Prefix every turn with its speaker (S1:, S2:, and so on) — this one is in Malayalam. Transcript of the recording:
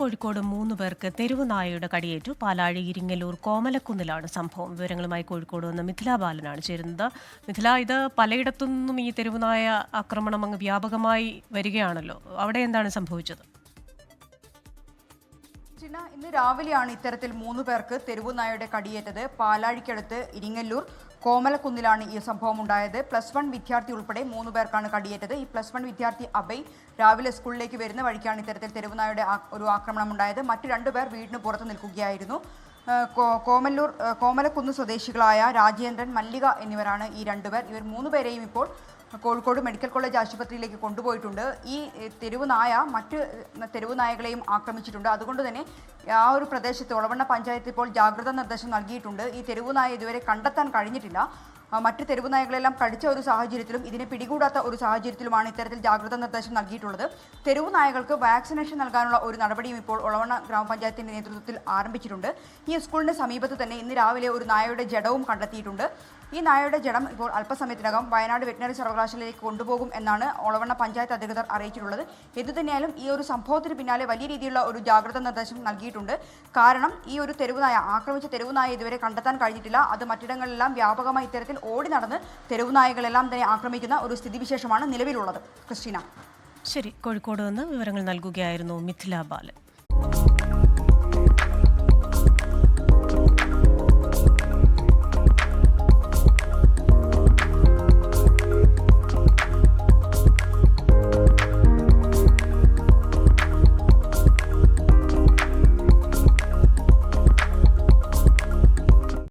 S1: കോഴിക്കോട് മൂന്ന് പേർക്ക് തെരുവ് നായയുടെ കടിയേറ്റു. പാലാഴി ഇരിങ്ങലൂർ കോമലക്കുന്നിലാണ് സംഭവം. വിവരങ്ങളുമായി കോഴിക്കോട് നിന്ന് മിഥില ബാലനാണ് ചേരുന്നത്. മിഥില ഇത് പലയിടത്തു നിന്നും ഈ തെരുവ് നായ ആക്രമണം അങ്ങ് വ്യാപകമായി വരികയാണല്ലോ. അവിടെ എന്താണ് സംഭവിച്ചത്?
S2: ജിന ഇന്ന് രാവിലെയാണ് ഇത്തരത്തിൽ മൂന്ന് പേർക്ക് തെരുവുനായയുടെ കടിയേറ്റത്. പാലാഴിക്കടുത്ത് ഇരിങ്ങല്ലൂർ കോമലക്കുന്നിലാണ് ഈ സംഭവം ഉണ്ടായത്. പ്ലസ് വൺ വിദ്യാർത്ഥി ഉൾപ്പെടെ മൂന്ന് പേർക്കാണ് കടിയേറ്റത്. ഈ പ്ലസ് വൺ വിദ്യാർത്ഥി അഭയ് രാവിലെ സ്കൂളിലേക്ക് വരുന്ന വഴിക്കാണ് ഇത്തരത്തിൽ തെരുവുനായയുടെ ഒരു ആക്രമണം ഉണ്ടായത്. മറ്റു രണ്ടുപേർ വീടിന് പുറത്ത് നിൽക്കുകയായിരുന്നു. കോമല്ലൂർ കോമലക്കുന്ന് സ്വദേശികളായ രാജേന്ദ്രൻ മല്ലിക എന്നിവരാണ് ഈ രണ്ടുപേർ ഇവർ മൂന്ന് പേരെയും ഇപ്പോൾ കോഴിക്കോട് മെഡിക്കൽ കോളേജ് ആശുപത്രിയിലേക്ക് കൊണ്ടുപോയിട്ടുണ്ട്. ഈ തെരുവ് നായ മറ്റ് തെരുവ് നായകളെയും ആക്രമിച്ചിട്ടുണ്ട്. അതുകൊണ്ട് തന്നെ ആ ഒരു പ്രദേശത്ത് ഒളവണ്ണ പഞ്ചായത്ത് ഇപ്പോൾ ജാഗ്രതാ നിർദ്ദേശം നൽകിയിട്ടുണ്ട്. ഈ തെരുവ് നായ ഇതുവരെ കണ്ടെത്താൻ കഴിഞ്ഞിട്ടില്ല. മറ്റ് തെരുവ് നായകളെല്ലാം കടിച്ച ഒരു സാഹചര്യത്തിലും ഇതിനെ പിടികൂടാത്ത ഒരു സാഹചര്യത്തിലുമാണ് ഇത്തരത്തിൽ ജാഗ്രതാ നിർദ്ദേശം നൽകിയിട്ടുള്ളത്. തെരുവ് നായകൾക്ക് വാക്സിനേഷൻ നൽകാനുള്ള ഒരു നടപടിയും ഇപ്പോൾ ഒളവണ്ണ ഗ്രാമപഞ്ചായത്തിന്റെ നേതൃത്വത്തിൽ ആരംഭിച്ചിട്ടുണ്ട്. ഈ സ്കൂളിന്റെ സമീപത്ത് തന്നെ ഇന്ന് രാവിലെ ഒരു നായയുടെ ജഡവും കണ്ടെത്തിയിട്ടുണ്ട്. ഈ നായയുടെ ജഡം ഇപ്പോൾ അല്പസമയത്തിനകം വയനാട് വെറ്റിനറി സർവകലാശാലയിലേക്ക് കൊണ്ടുപോകും എന്നാണ് ഒളവണ്ണ പഞ്ചായത്ത് അധികൃതർ അറിയിച്ചിട്ടുള്ളത്. എന്തുതന്നെയായാലും ഈ ഒരു സംഭവത്തിന് പിന്നാലെ വലിയ രീതിയിലുള്ള ഒരു ജാഗ്രതാ നിർദ്ദേശം നൽകിയിട്ടുണ്ട്. കാരണം ഈ ഒരു തെരുവ് നായ ആക്രമിച്ച തെരുവ് നായ ഇതുവരെ കണ്ടെത്താൻ കഴിഞ്ഞിട്ടില്ല. അത് മറ്റിടങ്ങളിലെല്ലാം വ്യാപകമായി ഇത്തരത്തിൽ ഓടി നടന്ന് തെരുവ് നായകളെല്ലാം തന്നെ ആക്രമിക്കുന്ന ഒരു സ്ഥിതിവിശേഷമാണ് നിലവിലുള്ളത്. ക്രിസ്റ്റീന.
S1: ശരി കോഴിക്കോട് നിന്ന് വിവരങ്ങൾ നൽകുകയായിരുന്നു മിഥില ബാലൻ.